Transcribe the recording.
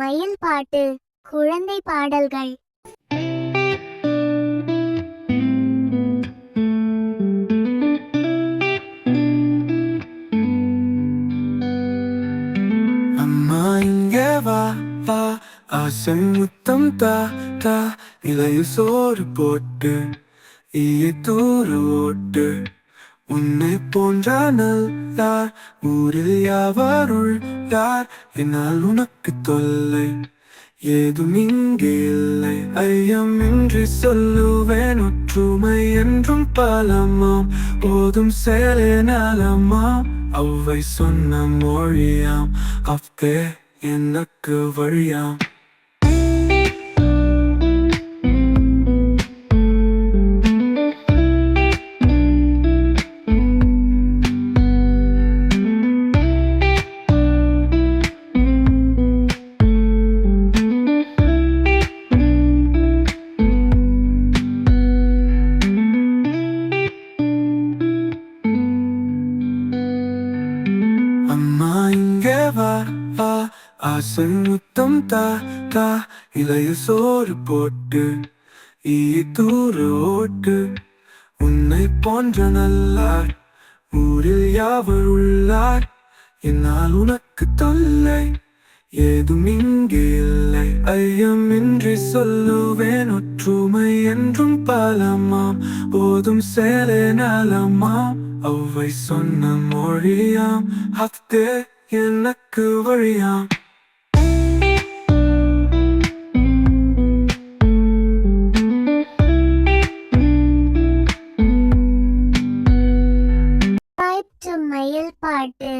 மயில் பாட்டு குழந்தை பாடல்கள். அம்மா இங்க வா வா. ஆசை முத்தம் தா தா. இலையில் சோறு போட்டு ஈயை தூறு ஓட்டு. உன்னை போன்ற நல்லார் ஊரில் யாவருள் யார் என்னால் உனக்கு தொல்லை ஏதும் இங்கே இல்லை. ஐயமின்றி சொல்லுவேன் ஒற்றுமை என்றும் பலமாம். போதும் செயலே நலமாம் அவ்வை சொன்ன மொழியாம். அப்பே எனக்கு வழியாம். வா வா. ஆசை முத்தம் தா தா. இலையில் சோறு போட்டு ஈ தூறு ஓட்டு. உன்னை போன்ற நல்லார் ஊரில் யாவர் உள்ளார்? என்னால் உனக்கு தொல்லை ஏதும் இங்கே இல்லை. ஐயமின்றி சொல்லுவேன் ஒற்றுமை என்றும் பலமாம். போதும் சேலே நலமாம் அவ்வை சொன்ன மொழியாம். அத்தே எனக்கு வழியாம் மயில் பாட்டு.